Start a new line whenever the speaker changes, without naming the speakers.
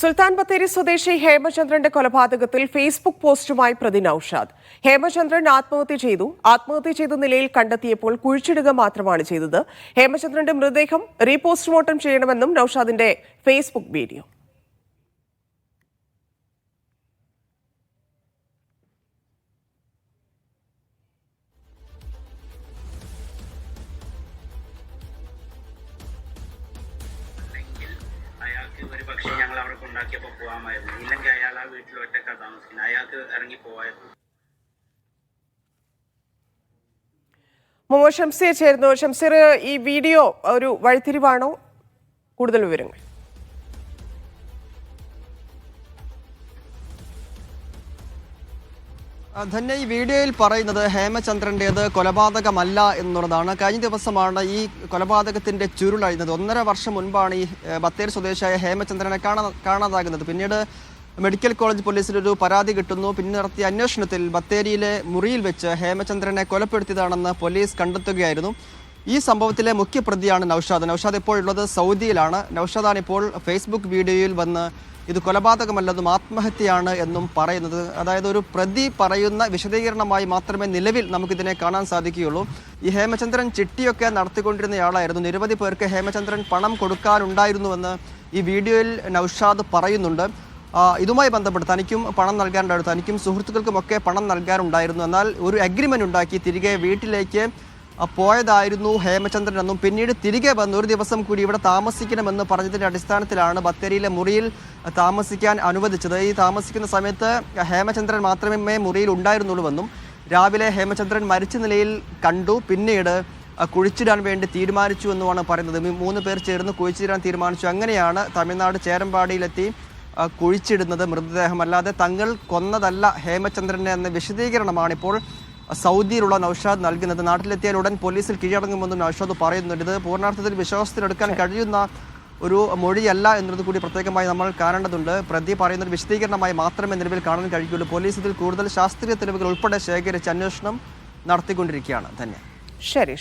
സുൽത്താൻ ബത്തേരി സ്വദേശി ഹേമചന്ദ്രന്റെ കൊലപാതകത്തിൽ ഫേസ്ബുക്ക് പോസ്റ്റുമായി പ്രതി നൌഷാദ്. ഹേമചന്ദ്രൻ ആത്മഹത്യ ചെയ്തു. ആത്മഹത്യ ചെയ്ത നിലയിൽ കണ്ടെത്തിയപ്പോൾ കുഴിച്ചിടുക മാത്രമാണ് ചെയ്തത്. ഹേമചന്ദ്രന്റെ മൃതദേഹം റീപോസ്റ്റ്മോർട്ടം ചെയ്യണമെന്നും നൌഷാദിന്റെ ഫേസ്ബുക്ക് വീഡിയോ.
ഞങ്ങൾ പോവാമായിരുന്നു. ഇല്ലെങ്കിൽ അയാൾ ആ വീട്ടിൽ ഒറ്റക്കാ താമസിക്കുന്നത്. അയാൾക്ക് ഇറങ്ങി പോവായിരുന്നു.
മുഹമ്മദ് ഷംസീർ ചേരുന്നു. ഷംസീർ ഈ വീഡിയോ ഒരു വഴിത്തിരിവാണോ? കൂടുതൽ വിവരങ്ങൾ.
ധന്യ ഈ വീഡിയോയിൽ പറയുന്നത് ഹേമചന്ദ്രന്റേത് കൊലപാതകമല്ല എന്നുള്ളതാണ്. കഴിഞ്ഞ ദിവസമാണ് ഈ കൊലപാതകത്തിന്റെ ചുരുളഴിഞ്ഞത്. ഒന്നര വർഷം മുൻപാണ് ഈ ബത്തേരി സ്വദേശിയായ ഹേമചന്ദ്രനെ കാണാ കാണാതാകുന്നത്. പിന്നീട് മെഡിക്കൽ കോളേജ് പോലീസിൽ ഒരു പരാതി കിട്ടുന്നു. പിന്നെ നടത്തിയ അന്വേഷണത്തിൽ ബത്തേരിയിലെ മുറിയിൽ വെച്ച് ഹേമചന്ദ്രനെ കൊലപ്പെടുത്തിയതാണെന്ന് പോലീസ് കണ്ടെത്തുകയായിരുന്നു. ഈ സംഭവത്തിലെ മുഖ്യ പ്രതിയാണ് നൌഷാദ്. നൌഷാദ് ഇപ്പോൾ ഉള്ളത് സൗദിയിലാണ്. നൌഷാദാണ് ഇപ്പോൾ ഫേസ്ബുക്ക് വീഡിയോയിൽ വന്ന് ഇത് കൊലപാതകമല്ലെന്നും ആത്മഹത്യയാണ് എന്നും പറയുന്നത്. അതായത് ഒരു പ്രതി പറയുന്ന വിശദീകരണമായി മാത്രമേ നിലവിൽ നമുക്കിതിനെ കാണാൻ സാധിക്കുകയുള്ളൂ. ഈ ഹേമചന്ദ്രൻ ചിട്ടിയൊക്കെ നടത്തിക്കൊണ്ടിരുന്നയാളായിരുന്നു. നിരവധി പേർക്ക് ഹേമചന്ദ്രൻ പണം കൊടുക്കാനുണ്ടായിരുന്നുവെന്ന് ഈ വീഡിയോയിൽ നൌഷാദ് പറയുന്നുണ്ട്. ഇതുമായി ബന്ധപ്പെട്ട് തനിക്കും പണം നൽകാനുണ്ടായിരുന്നു. തനിക്കും സുഹൃത്തുക്കൾക്കുമൊക്കെ പണം നൽകാനുണ്ടായിരുന്നു. എന്നാൽ ഒരു അഗ്രിമെന്റ് ഉണ്ടാക്കി തിരികെ വീട്ടിലേക്ക് പോയതായിരുന്നു ഹേമചന്ദ്രൻ എന്നും പിന്നീട് തിരികെ വന്ന് ഒരു ദിവസം കൂടി ഇവിടെ താമസിക്കണമെന്ന് പറഞ്ഞതിന്റെ അടിസ്ഥാനത്തിലാണ് ബത്തേരിയിലെ മുറിയിൽ താമസിക്കാൻ അനുവദിച്ചത്. ഈ താമസിക്കുന്ന സമയത്ത് ഹേമചന്ദ്രൻ മാത്രമേ മുറിയിൽ ഉണ്ടായിരുന്നുള്ളൂവെന്നും രാവിലെ ഹേമചന്ദ്രൻ മരിച്ച നിലയിൽ കണ്ടു. പിന്നീട് കുഴിച്ചിടാൻ വേണ്ടി തീരുമാനിച്ചു എന്നുമാണ് പറയുന്നത്. മൂന്ന് പേർ ചേർന്ന് കുഴിച്ചിടാൻ തീരുമാനിച്ചു. അങ്ങനെയാണ് തമിഴ്നാട് ചേരമ്പാടിയിലെത്തി കുഴിച്ചിടുന്നത് മൃതദേഹം അല്ലാതെ തങ്ങൾ കൊന്നതല്ല ഹേമചന്ദ്രനെ എന്ന വിശദീകരണമാണ് ഇപ്പോൾ സൗദിയിലുള്ള നൌഷാദ് നൽകുന്നത്. നാട്ടിലെത്തിയാൽ ഉടൻ പോലീസിൽ കീഴടങ്ങുമെന്നും നൌഷാദ് പറയുന്നുണ്ട്. ഇത് പൂർണാർത്ഥത്തിൽ വിശ്വാസത്തിലെടുക്കാൻ കഴിയുന്ന ഒരു മൊഴിയല്ല എന്നത് കൂടി പ്രത്യേകമായി നമ്മൾ കാണേണ്ടതുണ്ട്. പ്രതി പറയുന്ന ഒരു വിശദീകരണമായി മാത്രമേ നിലവിൽ കാണാൻ കഴിയുള്ളൂ പോലീസ് ഇതിൽ കൂടുതൽ ശാസ്ത്രീയ തെളിവുകൾ ഉൾപ്പെടെ ശേഖരിച്ച് അന്വേഷണം നടത്തിക്കൊണ്ടിരിക്കുകയാണ്. തന്നെ
ശരി.